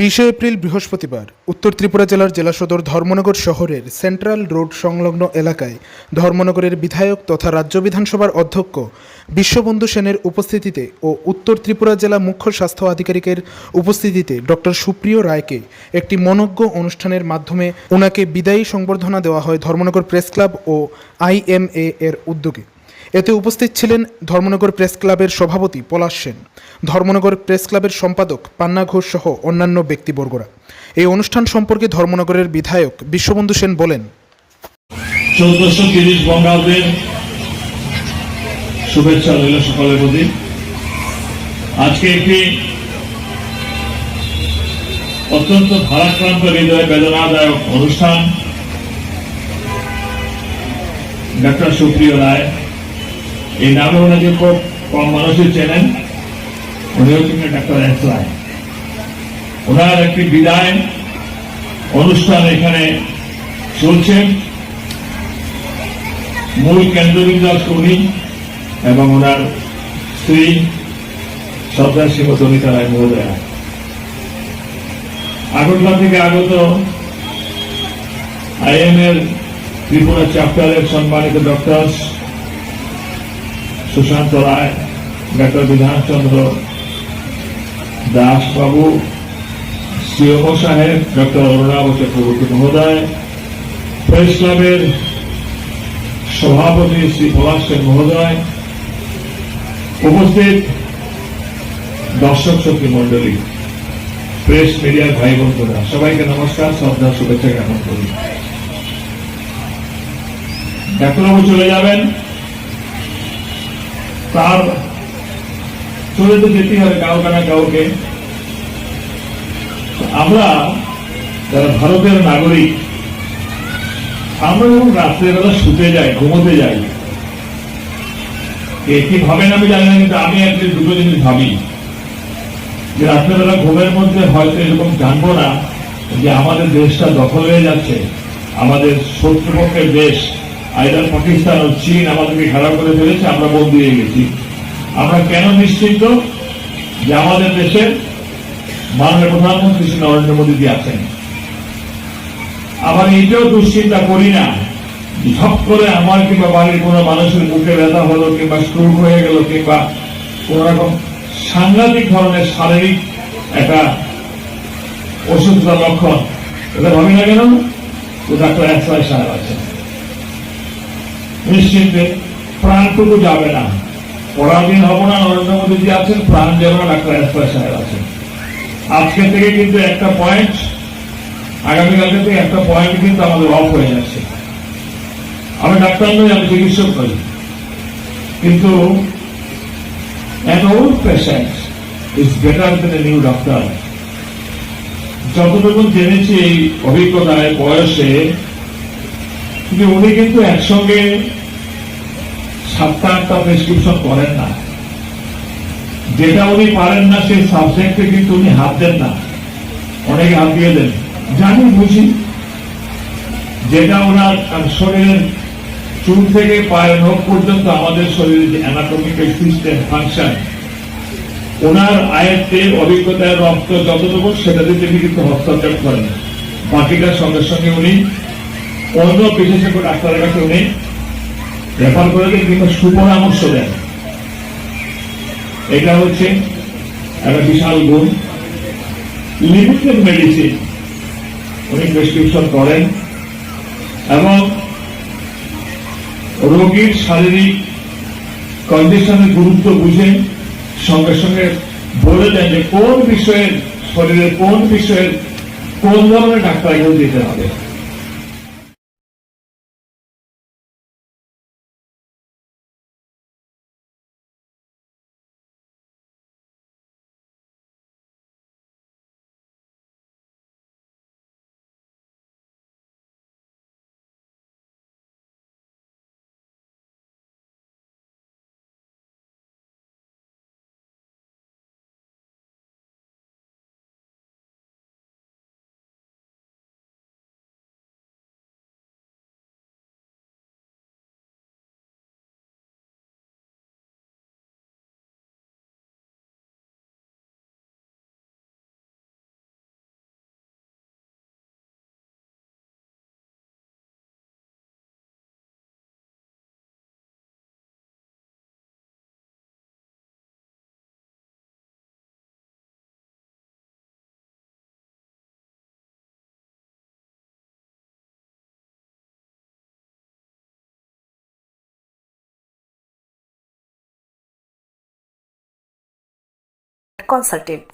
বিশে এপ্রিল বৃহস্পতিবার, উত্তর ত্রিপুরা জেলার জেলা সদর ধর্মনগর শহরের সেন্ট্রাল রোড সংলগ্ন এলাকায় ধর্মনগরের বিধায়ক তথা রাজ্য বিধানসভার অধ্যক্ষ বিশ্ববন্ধু সেনের উপস্থিতিতে ও উত্তর ত্রিপুরা জেলা মুখ্য স্বাস্থ্য আধিকারিকের উপস্থিতিতে ডক্টর সুপ্রিয় রায়কে একটি মনজ্ঞ অনুষ্ঠানের মাধ্যমে ওনাকে বিদায়ী সংবর্ধনা দেওয়া হয় ধর্মনগর প্রেস ক্লাব ও আইএমএ এর উদ্যোগে। এতে উপস্থিত ছিলেন ধর্মনগর প্রেস ক্লাবের সভাপতি পলাশ সেন, ধর্মনগর প্রেস ক্লাবের সম্পাদক পান্না ঘোষ সহ অন্যান্য ব্যক্তিবর্গরা। এই অনুষ্ঠান সম্পর্কে ধর্মনগরের বিধায়ক বিশ্ববন্ধু সেন বলেন, চৌদ্দশো তিরিশ বঙ্গাব্দের শুভেচ্ছা রইল সকলের প্রতি। আজকে একটি অত্যন্ত ভারাক্রান্ত হৃদয় বেদনাদায়ক অনুষ্ঠান। ডাক্তার সুপ্রিয় রায় এই নামে ওনাকে খুব কম মানুষই চেনেন। উনি হচ্ছেন ডাক্তার এস রায় ওনার একটি বিদায় অনুষ্ঠান এখানে চলছে। মূল কেন্দ্রবিন্দু আজকে উনি এবং ওনার স্ত্রী সর্দার শ্রীমতী অনিতা রায় মহোদয়া। আগরতলা থেকে আগত আইএম এর ত্রিপুরা চ্যাপ্টারের সম্মানিত ডক্টর সুশান্ত রায় ডক্টর বিধানচন্দ্র দাস বাবু সাহেব ডক্টর অরুণাভ চক্রবর্তী মহোদয়, প্রেস ক্লাবের সভাপতি শ্রী পলাশ সেন মহোদয়, উপস্থিত দর্শক শক্তি মন্ডলী প্রেস মিডিয়ার ভাই বন্ধুরা, সবাইকে নমস্কার, শ্রদ্ধা, শুভেচ্ছা জ্ঞাপন করি। ডাক্তারবাবু চলে যাবেন তার চলে তো যেতেই হবে কাউকে না কাউকে আমরা যারা ভারতের নাগরিক, আমরা যখন রাত্রেবেলা শুতে যাই, ঘুমোতে যাই কে কি ভাবেন আমি জানি না, কিন্তু আমি একদিন দুটো জিনিস ভাবি। যে রাত্রেবেলা ঘুমের মধ্যে হয়তো এরকম জানব না যে আমাদের দেশটা দখল হয়ে যাচ্ছে, আমাদের শত্রুপক্ষের দেশ আইদার পাকিস্তান ও চীন আমাদেরকে ঘেরাও করে ফেলেছে, আমরা বন্দী হয়ে গেছি। আমরা কেন নিশ্চিন্ত যে আমাদের দেশের মাননীয় প্রধানমন্ত্রী শ্রী নরেন্দ্র মোদীজি আছেন? আবার এইটাও দুশ্চিন্তা করি না। ঝপ করে আমার কিংবা বাড়ির কোনো মানুষের মুখে ব্যথা হলো কিংবা স্ট্রোক হয়ে গেল কিংবা কোন রকম সাংঘাতিক ধরনের শারীরিক একটা অসুস্থতার লক্ষণ। এটা ভাবি না কেন? তো ডাক্তার একসাই সাহেব আছেন। নিশ্চিন্তে প্রাণটুকু যাবে না। পরাধীন হব না, নরেন্দ্র মোদীজি আছেন, প্রাণ যাবে না ডাক্তার একসাই সাহেব আছেন। আজকে থেকে কিন্তু একটা পয়েন্ট আগামীকালকে থেকে একটা পয়েন্ট কিন্তু আমাদের অফ হয়ে যাচ্ছে। আমি ডাক্তার নই, আমি চিকিৎসক করি কিন্তু old patient is better than a new doctor যতটুকু জেনেছি এই অভিজ্ঞতায়, বয়সে যে উনি কিন্তু একসঙ্গে সাতটা আটটা প্রেসক্রিপশন করেন না। যেটা উনি পারেন না, সেই সাবজেক্টে কিন্তু উনি হাত দেন না। অনেকে হাত দিয়ে দেন। জানি, বুঝি। যেটা ওনার শরীরের চুল থেকে পায়ের নখ পর্যন্ত আমাদের শরীরের যে অ্যানাটমিক্যাল সিস্টেম ফাংশন ওনার আয়ত্তে অভিজ্ঞতায় রক্ত যতটুকু সেটাতে তিনি কিন্তু হস্তক্ষেপ করেন। বাকিটার সঙ্গে সঙ্গে উনি অন্য বিশেষজ্ঞ ডাক্তারের কাছে উনি রেফার করে দেন কিংবা সুপরামর্শ দেন। এটা হচ্ছে একটা বিশাল গুণ। লিমিটেড মেডিসিন উনি প্রেসক্রিপশন করেন এবং রোগীর শারীরিক কন্ডিশনের গুরুত্ব বুঝে সঙ্গে সঙ্গে বলে দেন যে কোন বিষয়ের শরীরের কোন বিষয়ের কোন ধরনের ডাক্তার দিতে হবে। কনসালটেন্ট